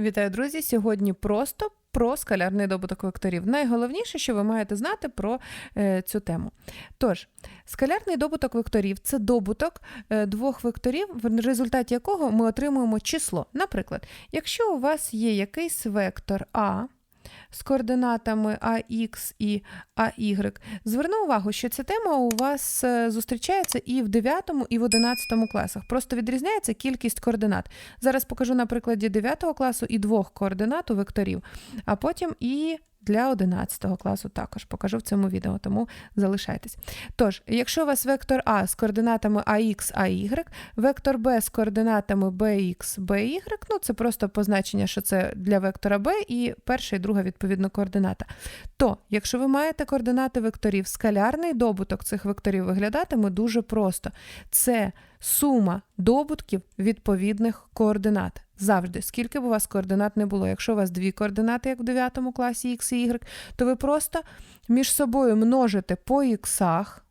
Вітаю, друзі! Сьогодні просто про скалярний добуток векторів. Найголовніше, що ви маєте знати про е, цю тему. Тож, скалярний добуток векторів це добуток е, двох векторів, в результаті якого ми отримуємо число. Наприклад, якщо у вас є якийсь вектор А з координатами AX і AY, зверну увагу, що ця тема у вас е, зустрічається і в 9, і в 11 класах. Просто відрізняється кількість координат. Зараз покажу на прикладі 9 класу і двох координат у векторів, а потім і для 11 класу також покажу в цьому відео, тому залишайтесь. Тож, якщо у вас вектор А з координатами AX, AY, вектор Б з координатами BX, BY, ну це просто позначення, що це для вектора Б і перша і друга відповідно координата. То, якщо ви маєте координати векторів, скалярний добуток цих векторів виглядатиме дуже просто. Це сума добутків відповідних координат. Завжди, скільки б у вас координат не було. Якщо у вас дві координати, як в 9 класі x і y, то ви просто між собою множите по іксах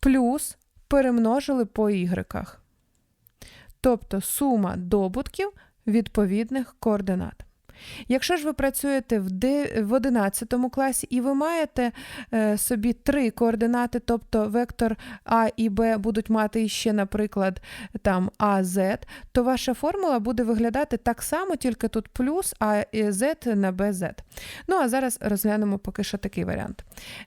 плюс перемножили по y. Тобто сума добутків відповідних координат. Якщо ж ви працюєте в в 11 класі і ви маєте е, собі три координати, тобто вектор А і Б будуть мати ще, наприклад, там А, З, то ваша формула буде виглядати так само, тільки тут плюс А З на БЗ. Ну, а зараз розглянемо поки що такий варіант.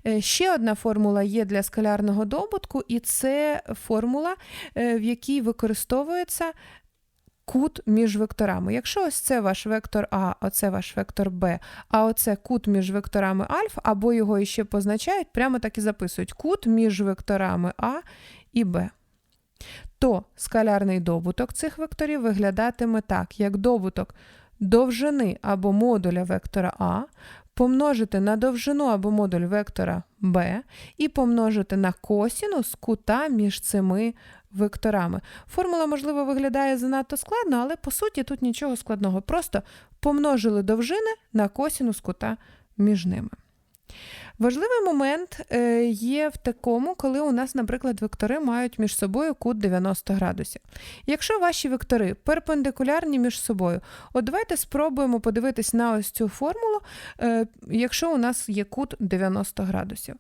Е, ще одна формула є для скалярного добутку, і це формула, е, в якій використовується кут між векторами. Якщо ось це ваш вектор А, оце ваш вектор Б, а оце кут між векторами альфа, або його іще позначають, прямо так і записують кут між векторами А і Б. То скалярний добуток цих векторів виглядатиме так, як добуток довжини або модуля вектора А, помножити на довжину або модуль вектора b і помножити на косінус кута між цими векторами. Формула, можливо, виглядає занадто складно, але по суті тут нічого складного. Просто помножили довжини на косінус кута між ними. Важливий момент е, є в такому, коли у нас, наприклад, вектори мають між собою кут 90 градусів. Якщо ваші вектори перпендикулярні між собою, от давайте спробуємо подивитись на ось цю формулу, е, якщо у нас є кут 90 градусів.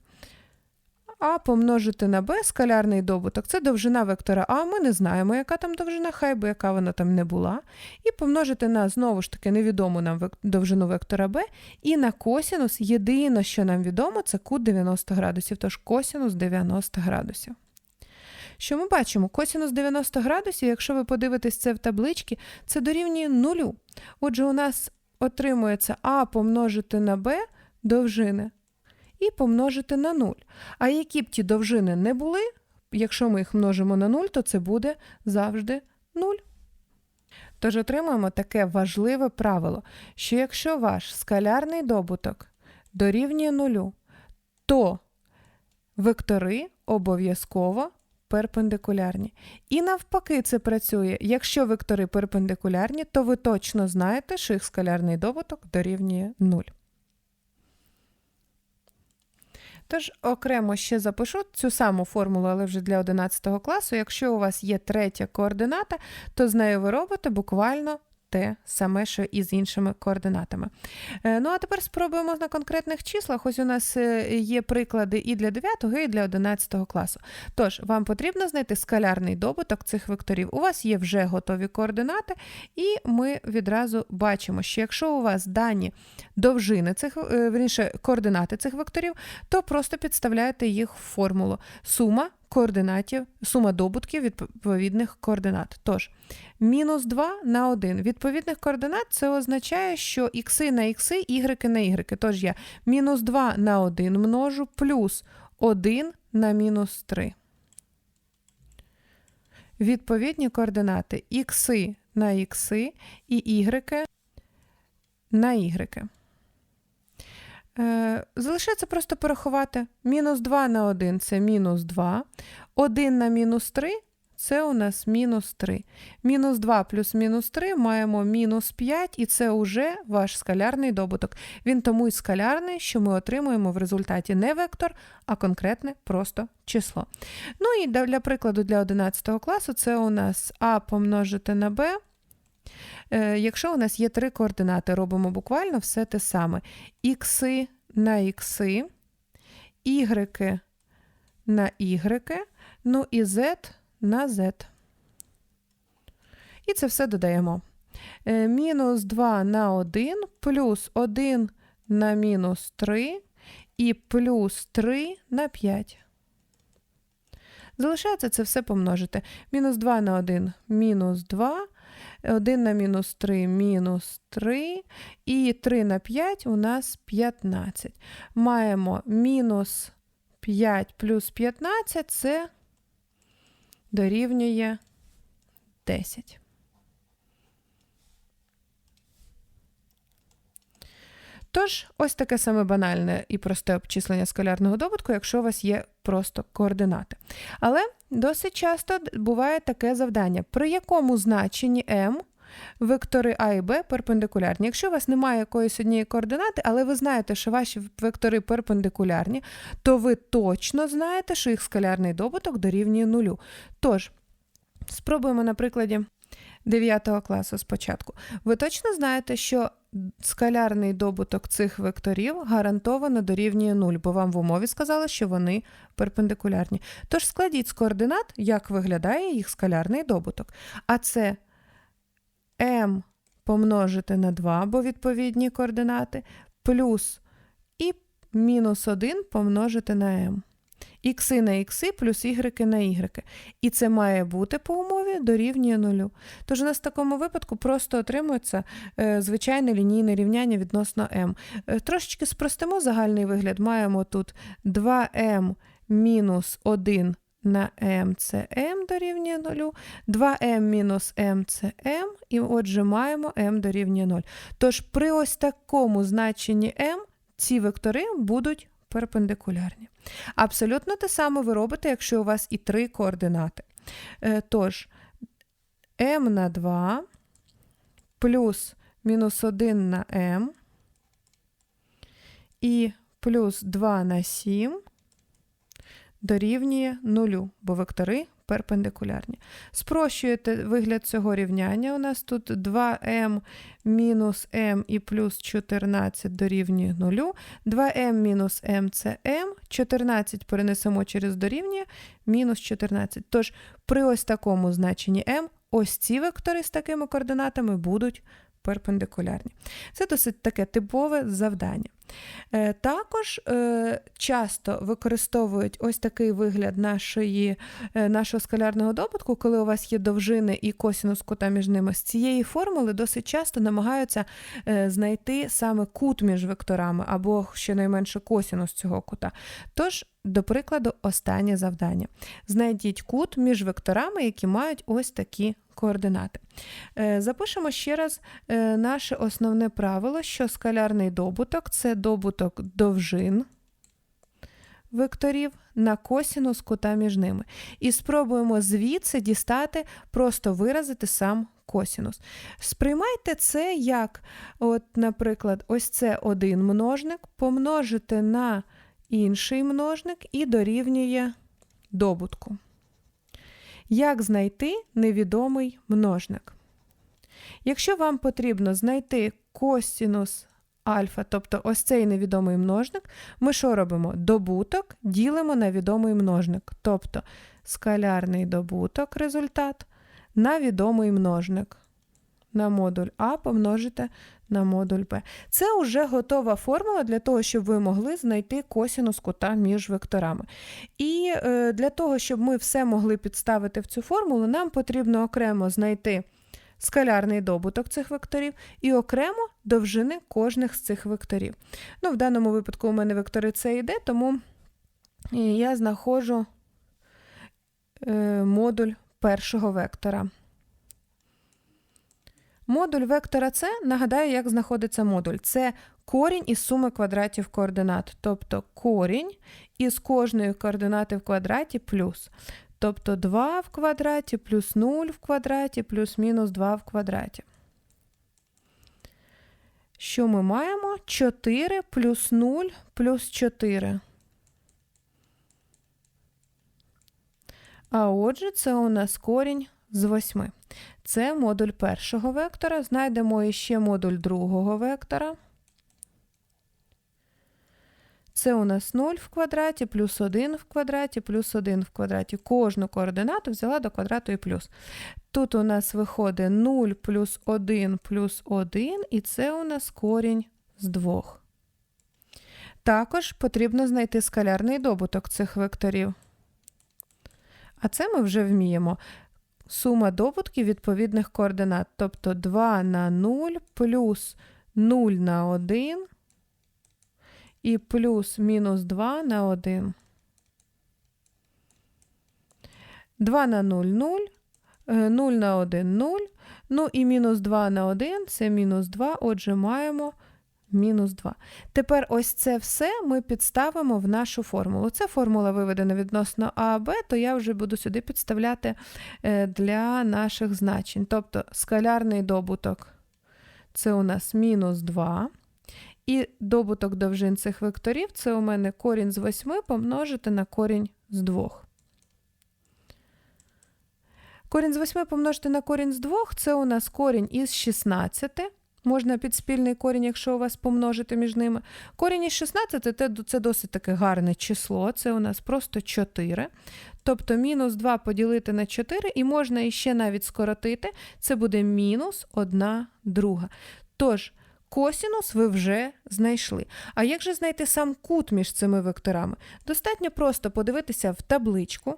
А помножити на b скалярний добуток це довжина вектора А. Ми не знаємо, яка там довжина, хай би яка вона там не була. І помножити на знову ж таки невідому нам довжину вектора b, і на косінус єдине, що нам відомо, це кут 90 градусів, тож косінус 90 градусів. Що ми бачимо? Косінус 90 градусів, якщо ви подивитесь це в табличці, це дорівнює нулю. Отже, у нас отримується А помножити на b довжини і помножити на 0. А які б ті довжини не були, якщо ми їх множимо на 0, то це буде завжди 0. Тож отримуємо таке важливе правило, що якщо ваш скалярний добуток дорівнює нулю, то вектори обов'язково перпендикулярні. І навпаки, це працює. Якщо вектори перпендикулярні, то ви точно знаєте, що їх скалярний добуток дорівнює 0. Тож окремо ще запишу цю саму формулу, але вже для 11 класу. Якщо у вас є третя координата, то з нею ви робите буквально те саме, що і з іншими координатами. Е, ну, а тепер спробуємо на конкретних числах. Ось у нас е, є приклади і для 9, і для 11 класу. Тож, вам потрібно знайти скалярний добуток цих векторів. У вас є вже готові координати, і ми відразу бачимо, що якщо у вас дані довжини цих, е, верніше, координати цих векторів, то просто підставляєте їх в формулу. Сума координатів, сума добутків відповідних координат. Тож, мінус 2 на 1 відповідних координат це означає, що ікси на ікси, ігреки на ігреки. Тож я мінус 2 на 1 множу плюс 1 на мінус 3. Відповідні координати ікси на ікси і ігреки на ігреки. Е, залишається просто порахувати. Мінус 2 на 1 це мінус 2. 1 на мінус 3 це у нас мінус 3. Мінус 2 плюс мінус 3 маємо мінус 5, і це вже ваш скалярний добуток. Він тому і скалярний, що ми отримуємо в результаті не вектор, а конкретне просто число. Ну і для прикладу, для 11 класу це у нас А помножити на Б. Е, якщо у нас є три координати, робимо буквально все те саме. Ікси на ікси, ігреки на ігреки, ну і z на z. І це все додаємо. Е, мінус 2 на 1 плюс 1 на мінус 3 і плюс 3 на 5. Залишається це все помножити. Мінус 2 на 1 мінус 2, 1 на мінус 3 мінус 3, і 3 на 5 у нас 15. Маємо мінус 5 плюс 15 це дорівнює 10. Тож, ось таке саме банальне і просте обчислення скалярного добутку, якщо у вас є просто координати. Але досить часто буває таке завдання, при якому значенні m вектори А і Б перпендикулярні. Якщо у вас немає якоїсь однієї координати, але ви знаєте, що ваші вектори перпендикулярні, то ви точно знаєте, що їх скалярний добуток дорівнює нулю. Тож, спробуємо на прикладі 9 класу спочатку. Ви точно знаєте, що скалярний добуток цих векторів гарантовано дорівнює 0, бо вам в умові сказали, що вони перпендикулярні. Тож складіть з координат, як виглядає їх скалярний добуток. А це m помножити на 2, бо відповідні координати, плюс і мінус 1 помножити на m. Ікси на ікси плюс ігреки на ігреки. І це має бути по умові дорівнює нулю. Тож у нас в такому випадку просто отримується е, звичайне лінійне рівняння відносно m. Е, трошечки спростимо загальний вигляд. Маємо тут 2m мінус 1 на m це m дорівнює 0, 2m мінус m це m, і отже маємо m дорівнює 0. Тож при ось такому значенні m ці вектори будуть перпендикулярні. Абсолютно те саме ви робите, якщо у вас і три координати. Е, тож, m на 2 плюс мінус 1 на m і плюс 2 на 7 дорівнює 0, бо вектори перпендикулярні. Спрощуєте вигляд цього рівняння. У нас тут 2m мінус m і плюс 14 дорівнює 0. 2m мінус m це m, 14 перенесемо через дорівнює мінус 14. Тож при ось такому значенні m ось ці вектори з такими координатами будуть перпендикулярні. Це досить таке типове завдання. Е, також е, часто використовують ось такий вигляд нашої, е, нашого скалярного добутку, коли у вас є довжини і косінус кута між ними. З цієї формули досить часто намагаються знайти саме кут між векторами, або щонайменше косінус цього кута. Тож, до прикладу, останнє завдання. Знайдіть кут між векторами, які мають ось такі координати. Запишемо ще раз наше основне правило, що скалярний добуток це добуток довжин векторів на косінус кута між ними. І спробуємо звідси дістати, просто виразити сам косінус. Сприймайте це як, от, наприклад, ось це один множник, помножити на інший множник і дорівнює добутку. Як знайти невідомий множник? Якщо вам потрібно знайти косінус альфа, тобто ось цей невідомий множник, ми що робимо? Добуток ділимо на відомий множник, тобто скалярний добуток результат на відомий множник. На модуль А помножити на модуль Б. Це вже готова формула для того, щоб ви могли знайти косінус кута між векторами. І е, для того, щоб ми все могли підставити в цю формулу, нам потрібно окремо знайти скалярний добуток цих векторів і окремо довжини кожних з цих векторів. Ну, В даному випадку у мене вектори С і Д, тому я знаходжу е, модуль першого вектора. Модуль вектора С, нагадаю, як знаходиться модуль. Це корінь із суми квадратів координат, тобто корінь із кожної координати в квадраті плюс. Тобто 2 в квадраті плюс 0 в квадраті плюс мінус 2 в квадраті. Що ми маємо? 4 плюс 0 плюс 4. А отже, це у нас корінь з 8. Це модуль першого вектора. Знайдемо іще модуль другого вектора. Це у нас 0 в квадраті, плюс 1 в квадраті, плюс 1 в квадраті. Кожну координату взяла до квадрату і плюс. Тут у нас виходить 0 плюс 1 плюс 1, і це у нас корінь з 2. Також потрібно знайти скалярний добуток цих векторів. А це ми вже вміємо. Сума добутків відповідних координат, тобто 2 на 0 плюс 0 на 1 і плюс мінус 2 на 1. 2 на 0 0, 0 на 1 0, ну і мінус 2 на 1 це мінус 2, отже, маємо мінус 2. Тепер ось це все ми підставимо в нашу формулу. Це формула виведена відносно А, Б, то я вже буду сюди підставляти е, для наших значень. Тобто скалярний добуток це у нас мінус 2. І добуток довжин цих векторів це у мене корінь з 8 помножити на корінь з 2. Корінь з 8 помножити на корінь з 2 це у нас корінь із 16. Можна під спільний корінь, якщо у вас помножити між ними. Корінь із 16 це досить таке гарне число, це у нас просто 4. Тобто мінус 2 поділити на 4, і можна іще навіть скоротити, це буде мінус 1 друга. Тож, Косінус ви вже знайшли. А як же знайти сам кут між цими векторами? Достатньо просто подивитися в табличку,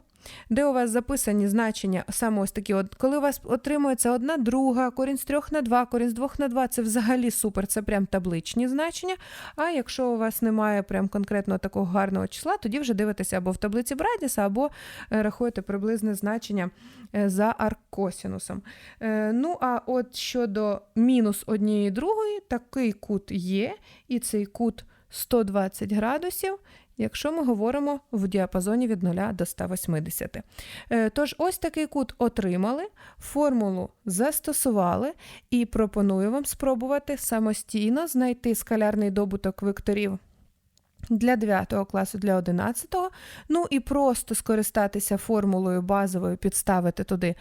де у вас записані значення, саме ось такі, от, коли у вас отримується одна друга, корінь з 3 на 2, корінь з 2 на 2, це взагалі супер, це прям табличні значення. А якщо у вас немає прям конкретно такого гарного числа, тоді вже дивитеся або в таблиці Брадіса, або е, рахуєте приблизне значення е, за аркосінусом. Е, ну, а от щодо мінус однієї другої, такий кут є, і цей кут 120 градусів якщо ми говоримо в діапазоні від 0 до 180. Е, тож, ось такий кут отримали, формулу застосували і пропоную вам спробувати самостійно знайти скалярний добуток векторів. Для 9 класу, для 11, ну і просто скористатися формулою базовою, підставити туди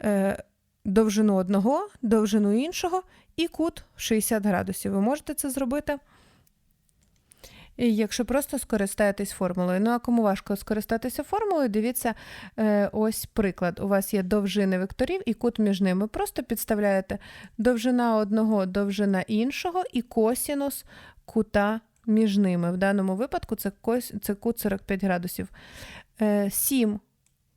е, довжину одного, довжину іншого і кут 60 градусів. Ви можете це зробити якщо просто скористаєтесь формулою. Ну а кому важко скористатися формулою, дивіться е, ось приклад. У вас є довжини векторів і кут між ними. Просто підставляєте довжина одного, довжина іншого і косінус кута між ними. В даному випадку це, кос, це кут 45 градусів. Е, 7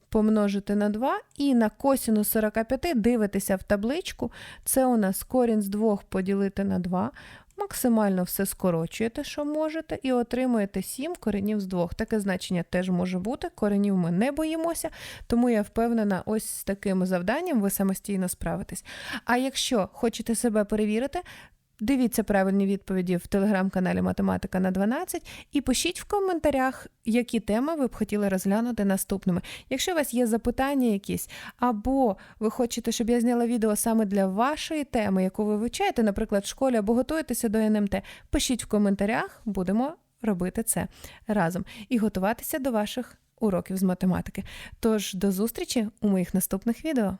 помножити на 2 і на косінус 45 дивитеся в табличку. Це у нас корінь з 2 поділити на 2. Максимально все скорочуєте, що можете, і отримуєте 7 коренів з 2. Таке значення теж може бути. Коренів ми не боїмося, тому я впевнена, ось з таким завданням ви самостійно справитесь. А якщо хочете себе перевірити, Дивіться правильні відповіді в телеграм-каналі Математика на 12 і пишіть в коментарях, які теми ви б хотіли розглянути наступними. Якщо у вас є запитання якісь, або ви хочете, щоб я зняла відео саме для вашої теми, яку ви вивчаєте, наприклад, в школі або готуєтеся до НМТ, пишіть в коментарях, будемо робити це разом і готуватися до ваших уроків з математики. Тож до зустрічі у моїх наступних відео.